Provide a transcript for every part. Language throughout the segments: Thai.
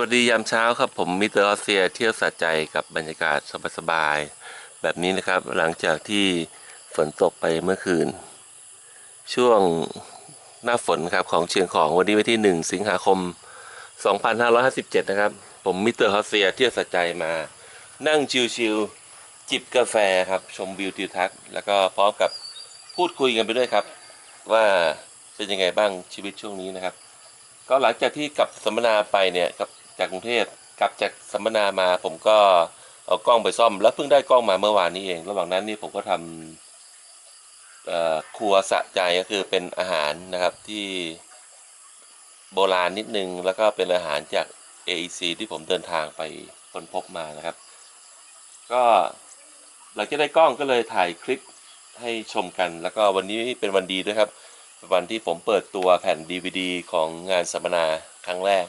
วัสดียามเช้าครับผมมิสเตอร์ออสเซียเที่ยวสะใจกับบรรยากาศสบายๆแบบนี้นะครับ หลังจากที่ฝนตกไปเมื่อคืน ช่วงหน้าฝนครับของเชียงของวันนี้วันที่ 1 สิงหาคม 2557 นะครับ ผมมิสเตอร์ออสเซียเที่ยวสะใจมา นั่งชิวๆจิบกาแฟครับชมวิวทิวทัศน์แล้วก็พร้อมกับพูดคุยกันไปด้วยครับ ว่าเป็นยังไงบ้างชีวิตช่วงนี้นะครับ ก็หลังจากที่กลับสัมมนาไปเนี่ยกับ จากกรุงเทพกลับจากสัมมนามาผมก็เอากล้องไปซ่อม แล้วเพิ่งได้กล้องมาเมื่อวานนี้เอง ระหว่างนั้นนี่ผมก็ทำครัวสะใจก็คือเป็นอาหารนะครับที่โบราณนิดนึง แล้วก็เป็นอาหารจาก AEC ที่ผมเดินทางไปค้นพบมานะครับ ก็หลังจากได้กล้องก็เลยถ่ายคลิปให้ชมกัน แล้วก็วันนี้เป็นวันดีด้วยครับ วันที่ผมเปิดตัวแผ่น DVD ของงานสัมมนาครั้งแรก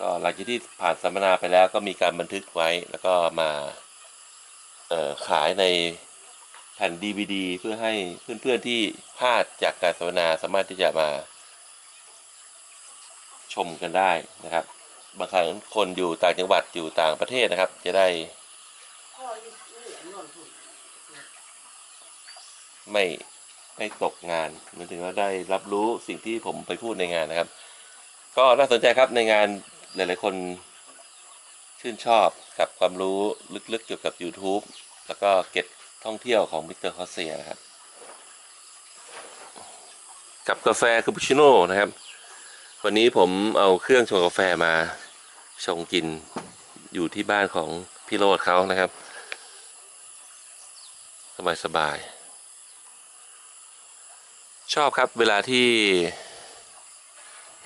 ก็หลังจากที่ผ่านสัมมนาไปแล้วก็มีการบันทึกไว้แล้วก็มาขายในแผ่น DVD เพื่อให้เพื่อนๆที่พลาดจากการสัมมนาสามารถที่จะมา ชมกันได้นะครับ บางครั้งคนอยู่ต่างจังหวัดอยู่ต่างประเทศนะครับ จะได้ ไม่ไม่ตกงานหมายถึงว่าได้รับรู้สิ่งที่ผมไปพูดในงานนะครับ ก็น่าสนใจครับในงาน หลายๆคนชื่นชอบกับความรู้ลึกๆเกี่ยวกับ YouTube แล้วก็เก็ตท่องเที่ยวของมิสเตอร์คอเซียนะครับ กับกาแฟคาปูชิโน่นะครับ วันนี้ผมเอาเครื่องชงกาแฟมาชงกินอยู่ที่บ้านของพี่โรดเขานะครับ สบาย ๆ ชอบครับเวลาที่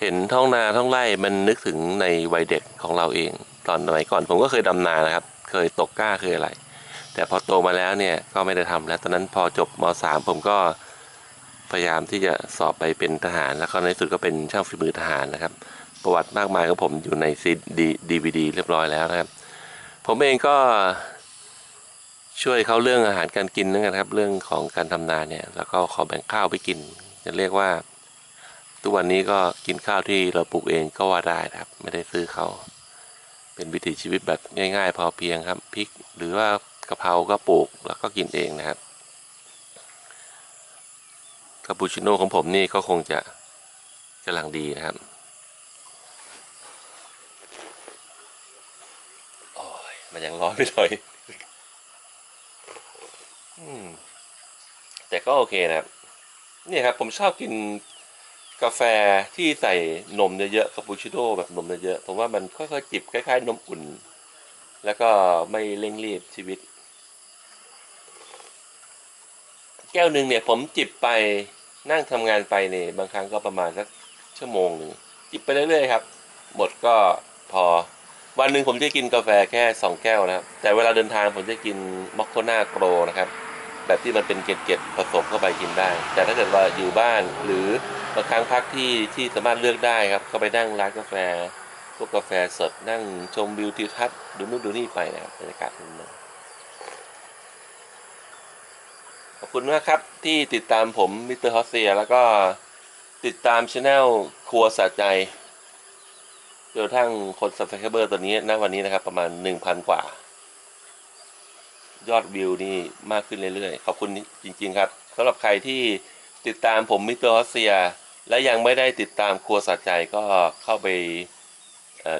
เห็นท้องนาท้องไร่มันนึกถึงในวัยเด็กของเราเอง ตอนสมัยก่อนผมก็เคยดำนานะครับ เคยตกกล้าเคยอะไร แต่พอโตมาแล้วเนี่ยก็ไม่ได้ทำแล้ว ตอนนั้นพอจบม .3 ผมก็พยายามที่จะสอบไปเป็นทหาร แล้วก็ในที่สุดก็เป็นช่างฝีมือทหารนะครับ ประวัติมากมายของผมอยู่ในซีดีดีวีดีเรียบร้อยแล้วนะครับ ผมเองก็ช่วยเขาเรื่องอาหารการกินนะครับ เรื่องของการทำนาเนี่ย แล้วก็ขอแบ่งข้าวไปกินจะเรียกว่า ทุกวันนี้ก็กินข้าวที่เราปลูกเองก็ว่าได้นะครับ ไม่ได้ซื้อเขาเป็นวิถีชีวิตแบบง่าย ๆ พอเพียงครับพริก หรือว่ากะเพราก็ปลูกแล้วก็กินเองนะครับคาปูชิโน่ของผมนี่ก็คงจะกำลังดีนะครับโอ้ยมันยังร้อนไปหน่อยแต่ก็โอเคนะครับนี่ครับผมชอบกิน กาแฟที่ใส่นมเยอะๆคาปูชิโน่แบบนมเยอะๆผมว่ามันค่อยๆจิบคล้ายๆ นมอุ่น แล้วก็ไม่เร่งรีบชีวิต แก้วหนึ่งเนี่ยผมจิบไปนั่งทำงานไปเนี่ยบางครั้งก็ประมาณสักชั่วโมงหนึ่งจิบไปเรื่อยๆครับ หมดก็พอ วันหนึ่งผมจะกินกาแฟแค่สองแก้วนะครับ แต่เวลาเดินทางผมจะกินมอคโคนาโกรนะครับ แบบที่มันเป็นเกล็ดๆผสมเข้าไปกินได้ แต่ถ้าเกิดว่าอยู่บ้านหรือ บางครั้งพักที่ที่สามารถเลือกได้ครับ ก็ไปนั่งร้านกาแฟ พวกกาแฟสดนั่งชมวิวทิวทัศน์ดูนู่นดูนี่ไปนะครับบรรยากาศมันนขอบคุณมากครับที่ติดตามผมมิสเตอร์ฮอสเซียแล้วก็ติดตามช anel ครัวสะใจจนทั่งคน subscriber ตัวนี้ณวันนี้นะครับ ประมาณ 1,000 กว่า ยอดวิวนี่มากขึ้นเรื่อยๆ ขอบคุณจริง ๆ ครับสำหรับใครที่ ติดตามผมมิสเตอร์ฮอสเซีย และยังไม่ได้ติดตามครัวสะใจก็เข้าไป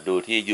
ดูที่